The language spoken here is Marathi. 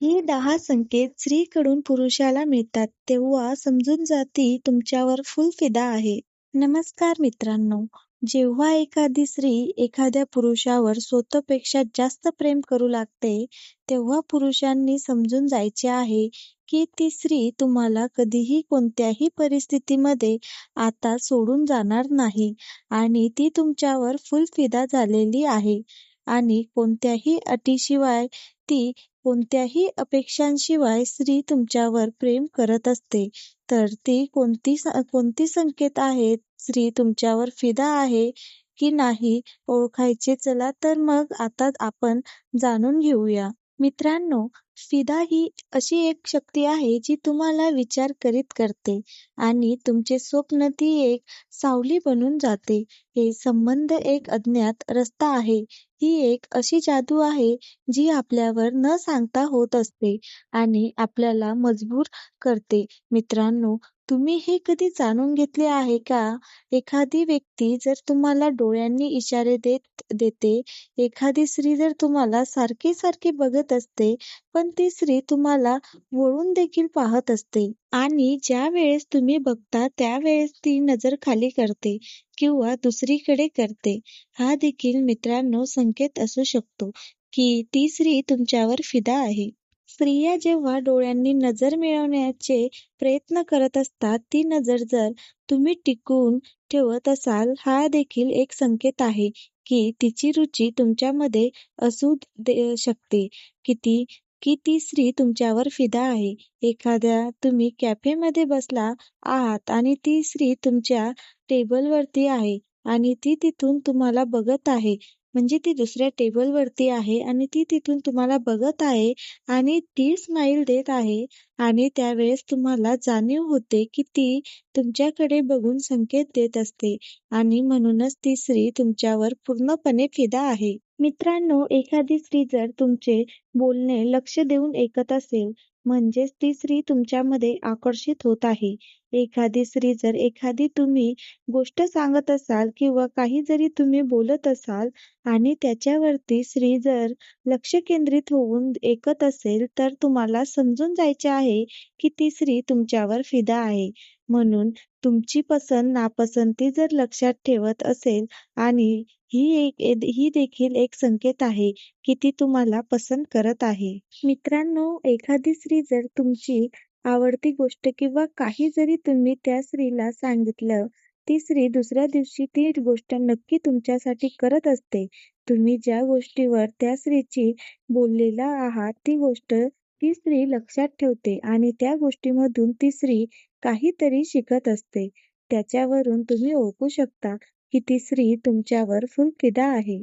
हे दहा संकेत स्त्रीकडून पुरुषाला मिळतात तेव्हा समजून जाती तुमच्यावर फुल फिदा आहे. नमस्कार मित्रांनो, जेव्हा एखादी स्त्री एखाद्या पुरुषावर स्वतःपेक्षा जास्त प्रेम करू लागते, तेव्हा पुरुषांनी समजून जायचे आहे की ती स्त्री तुम्हाला कधीही कोणत्याही परिस्थितीमध्ये आता सोडून जाणार नाही आणि ती तुमच्यावर फुल फिदा झालेली आहे आणि कोणत्याही अटीशिवाय ती कोणत्याही अपेक्षांशिवाय स्त्री तुमच्यावर प्रेम करत असते. तर ती कोणती कोणती संकेत आहेत स्त्री तुमच्यावर फिदा आहे की नाही ओळखायचे चला तर मग आता आपण जाणून घेऊया. मित्रांनो, फिदा ही अशी एक शक्ती आहे जी तुम्हाला विचार करीत करते आणि तुमचे स्वप्न ती एक सावली बनून जाते. हे संबंध एक अज्ञात रस्ता आहे. ही एक अशी जादू आहे जी आपल्यावर न सांगता होत असते आणि आपल्याला मजबूर करते. मित्रांनो, तुम्ही हे कधी जाणून घेतले आहे का? एखादी व्यक्ती जर तुम्हाला डोळ्यांनी इशारे देत देते, एखादी स्त्री जर तुम्हाला सारखी सारखी बघत असते, पण ती स्त्री तुम्हाला वळून देखील पाहत असते आणि ज्या वेळेस तुम्ही बघता त्यावेळेस ती नजर खाली करते किंवा दुसरीकडे करते, हा देखील मित्रांनो संकेत असू शकतो की ती स्त्री तुमच्यावर फिदा आहे. स्त्रिया जेव्हा डोळ्यांनी नजर मिळवण्याचे प्रयत्न करत असतात, ती नजर जर तुम्ही टिकवून ठेवत असाल, हा देखील एक संकेत आहे की तिची रुची तुमच्यामध्ये असू शकते किती की ती स्त्री तुमच्यावर फिदा आहे. एखाद्या तुम्ही कॅफेमध्ये बसला आहात आणि ती स्त्री तुमच्या टेबलवरती आहे आणि ती तिथून तुम्हाला बघत आहे. म्हणजे ती दुसऱ्या टेबलवरती आहे आणि ती तिथून तुम्हाला बघत आहे आणि ती स्माईल देत आहे आणि त्यावेळेस तुम्हाला जाणीव होते की ती तुमच्याकडे बघून संकेत देत असते आणि म्हणूनच ती स्त्री तुमच्यावर पूर्णपणे फिदा आहे. मित्रांनो, एखादी स्त्री जर तुमचे बोलणे लक्ष देऊन ऐकत असेल, म्हणजेच ती स्त्री तुमच्यामध्ये आकर्षित होत आहे. एखादी स्त्री जर एखादी तुम्ही गोष्ट सांगत असाल किंवा काही जरी तुम्ही बोलत असाल आणि त्याच्यावरती स्त्री जर लक्ष केंद्रित होऊन ऐकत असेल, तर तुम्हाला समजून जायचे आहे की ती स्त्री तुमच्यावर फिदा आहे. म्हणून तुमची पसंत नापसंती जर लक्षात ठेवत असेल आणि ही एक ही देखील एक संकेत आहे की ती तुम्हाला पसंत करत आहे. मित्रांनो, एखादी स्त्री जर तुमची आवडती गोष्ट किंवा काही जरी तुम्ही त्या स्त्रीला सांगितलं, ती स्त्री दुसऱ्या दिवशी ती गोष्ट नक्की तुमच्यासाठी करत असते. तुम्ही ज्या गोष्टीवर त्या स्त्रीची बोललेला आहात, ती गोष्ट ती स्त्री लक्षात ठेवते आणि त्या गोष्टीमधून ती स्त्री काहीतरी शिकत असते. त्याच्यावरून तुम्ही ओळखू शकता की ती स्त्री तुमच्यावर फुल फिदा आहे.